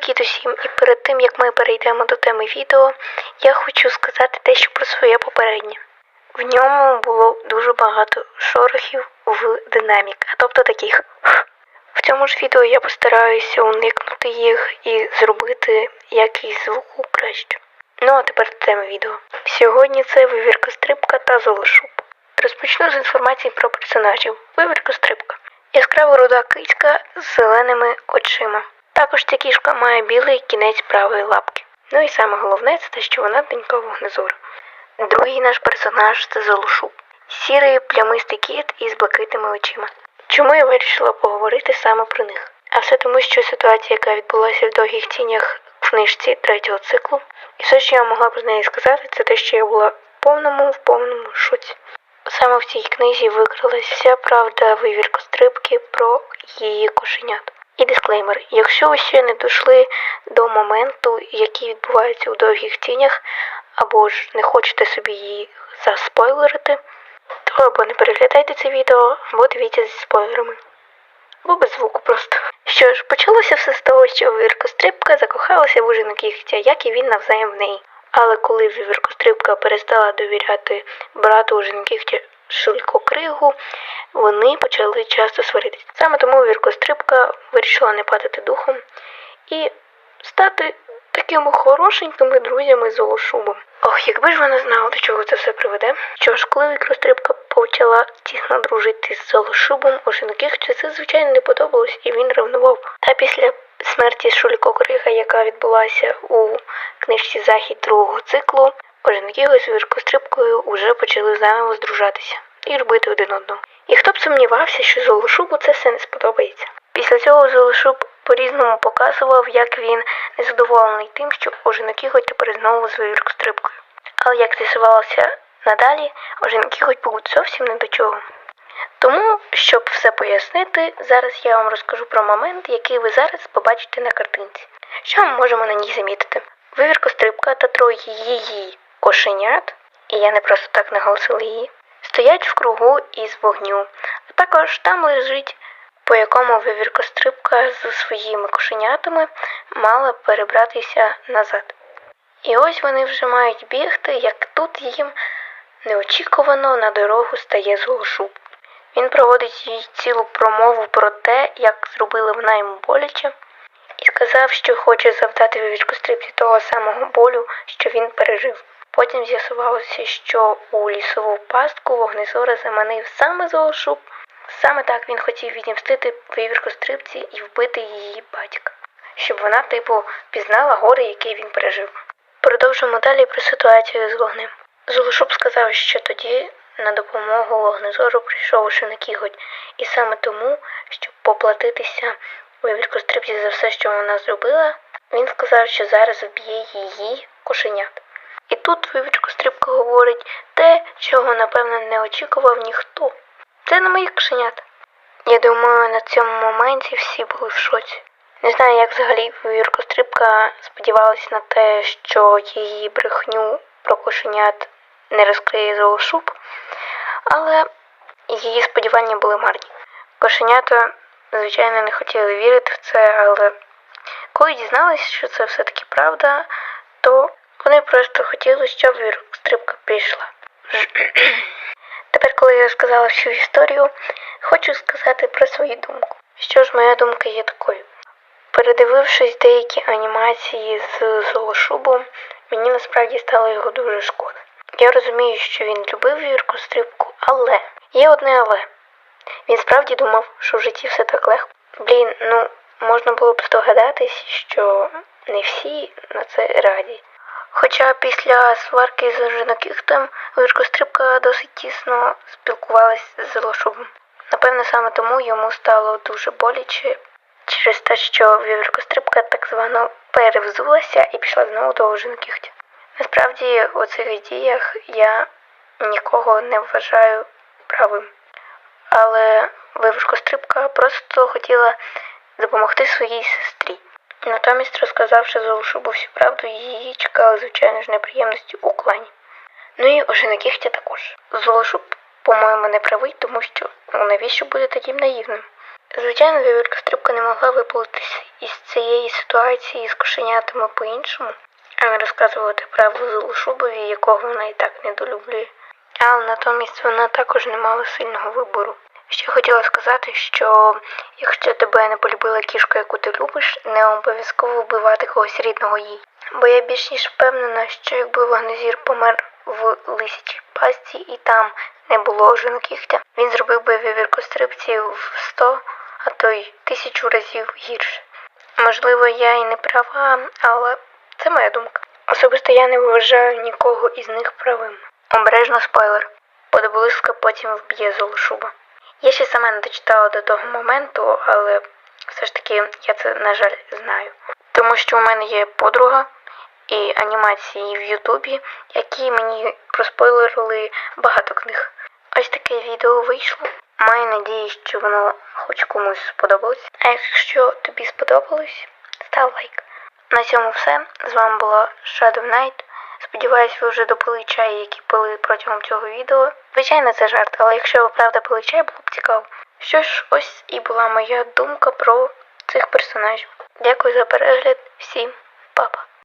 Привіт усім! І перед тим як ми перейдемо до теми відео, я хочу сказати дещо про своє попереднє. В ньому було дуже багато шорохів в динамік, а тобто таких. В цьому ж відео я постараюся уникнути їх і зробити якийсь звук краще. Ну а тепер до теми відео. Сьогодні це вивірка стрибка та золошуб. Розпочну з інформації про персонажів. Вивірка стрибка. Яскрава руда кицька з зеленими очима. Також ця кішка має білий кінець правої лапки. Ну і саме головне це те, що вона донька вогнезора. Другий наш персонаж це Золушуб. Сірий плямистий кіт із блакитними очима. Чому я вирішила поговорити саме про них? А все тому, що ситуація, яка відбулася в довгих тінях в книжці третього циклу, і все, що я могла про неї сказати, це те, що я була в повному в повному шоці. Саме в цій книзі викрилась вся правда вивірка стрибки про її кошенят. І дисклеймер: якщо ви ще не дійшли до моменту, який відбувається у довгих тінях, або ж не хочете собі її заспойлерити, то або не переглядайте це відео, або дивіться зі спойлерами. Або без звуку просто. Що ж, почалося все з того, що вивіркострибка закохалася в ужину кігтя, як і він навзаєм в неї. Але коли вивіркострибка перестала довіряти брату ужину кігтя Шулькокригу, вони почали часто сваритися. Саме тому віркострибка вирішила не падати духом і стати такими хорошенькими друзями з Золошубом. Ох, якби ж вона знала, до чого це все приведе. Що ж, коли віркострибка почала тісно дружити з Золошубом, Ошинокігтю це звичайно не подобалось, і він ревнував. Та після смерті Шулькокрига, яка відбулася у книжці Захід другого циклу, Оженкіго з віркострибкою вже почали заново здружатися і любити один одного. І хто б сумнівався, що Золошубу це все не сподобається. Після цього Золошуб по-різному показував, як він незадоволений тим, що Оженокіготь тепер знову з віркострибкою. Але як з'ясувалося надалі, Оженокіготь був зовсім не до чого. Тому, щоб все пояснити, зараз я вам розкажу про момент, який ви зараз побачите на картинці. Що ми можемо на ній замітити? Вивіркострибка та троє її кошенят, і я не просто так наголосила її, стоять в кругу із вогню, а також там лежить, по якому вивіркострибка з своїми кошенятами мала перебратися назад. І ось вони вже мають бігти, як тут їм неочікувано на дорогу стає золошуб. Він проводить їй цілу промову про те, як зробила вона йому боляче, і сказав, що хоче завдати вивіркострибці того самого болю, що він пережив. Потім з'ясувалося, що у лісову пастку вогнезора заманив саме Золошуб. Саме так він хотів відімстити вивіркострибці і вбити її батька, щоб вона, типу, пізнала горе, яке він пережив. Продовжимо далі про ситуацію з вогнем. Золошуб сказав, що тоді на допомогу вогнезору прийшов Ошинокіготь, і саме тому, щоб поплатитися вивіркострибці за все, що вона зробила, він сказав, що зараз вб'є її кошенят. І тут вивіркострибка говорить те, чого, напевно, не очікував ніхто. Це не моїх кошенят. Я думаю, на цьому моменті всі були в шоці. Не знаю, як взагалі віркострибка сподівалася на те, що її брехню про кошенят не розкриє золошуб, але її сподівання були марні. Кошенята, звичайно, не хотіли вірити в це, але коли дізналися, що це все-таки правда, то вони просто хотіли, щоб віркострибка пішла. Тепер, коли я розказала всю історію, хочу сказати про свою думку. Що ж, моя думка є такою. Передивившись деякі анімації з Золошубом, мені насправді стало його дуже шкода. Я розумію, що він любив вірку стрибку, але є одне але. Він справді думав, що в житті все так легко. Блін, ну можна було б здогадатись, що не всі на це раді. Хоча після сварки з жінокіхтем віркострибка досить тісно спілкувалася з Золошубом. Напевно, саме тому йому стало дуже боляче через те, що віркострибка так звано перевзулася і пішла знову до жінокіхтя. Насправді у цих діях я нікого не вважаю правим. Але вивушкострибка просто хотіла допомогти своїй сестрі. Натомість, розказавши Золушубу всю правду, її чекали, звичайно ж, неприємності у клані. Ну і Ожинокігтя також. Золушуб, по-моєму, не правий, тому що ну, навіщо бути таким наївним? Звичайно, Вівірка Стрибка не могла виплутатись із цієї ситуації з кошенятами по-іншому, а не розказувати правду Золушубові, якого вона і так недолюблює. Але натомість вона також не мала сильного вибору. Ще хотіла сказати, що якщо тебе не полюбила кішка, яку ти любиш, не обов'язково вбивати когось рідного їй. Бо я більш ніж впевнена, що якби вогнезір помер в лисячій пастці і там не було жінокігтя, він зробив би вівіркострибці в сто, а то й тисячу разів гірше. Можливо, я і не права, але це моя думка. Особисто я не вважаю нікого із них правим. Обережно спойлер. Подобалиска потім вб'є Золушуба. Я ще сама не дочитала до того моменту, але все ж таки я це, на жаль, знаю. Тому що у мене є подруга і анімації в Ютубі, які мені проспойлерили багато книг. Ось таке відео вийшло. Маю надію, що воно хоч комусь сподобалось. А якщо тобі сподобалось, став лайк. На цьому все. З вами була Shadow Knight. Сподіваюсь, ви вже допили чай, який пили протягом цього відео. Звичайно, це жарт, але якщо ви правда пили чай, було б цікаво. Що ж, ось і була моя думка про цих персонажів. Дякую за перегляд. Всім па-па.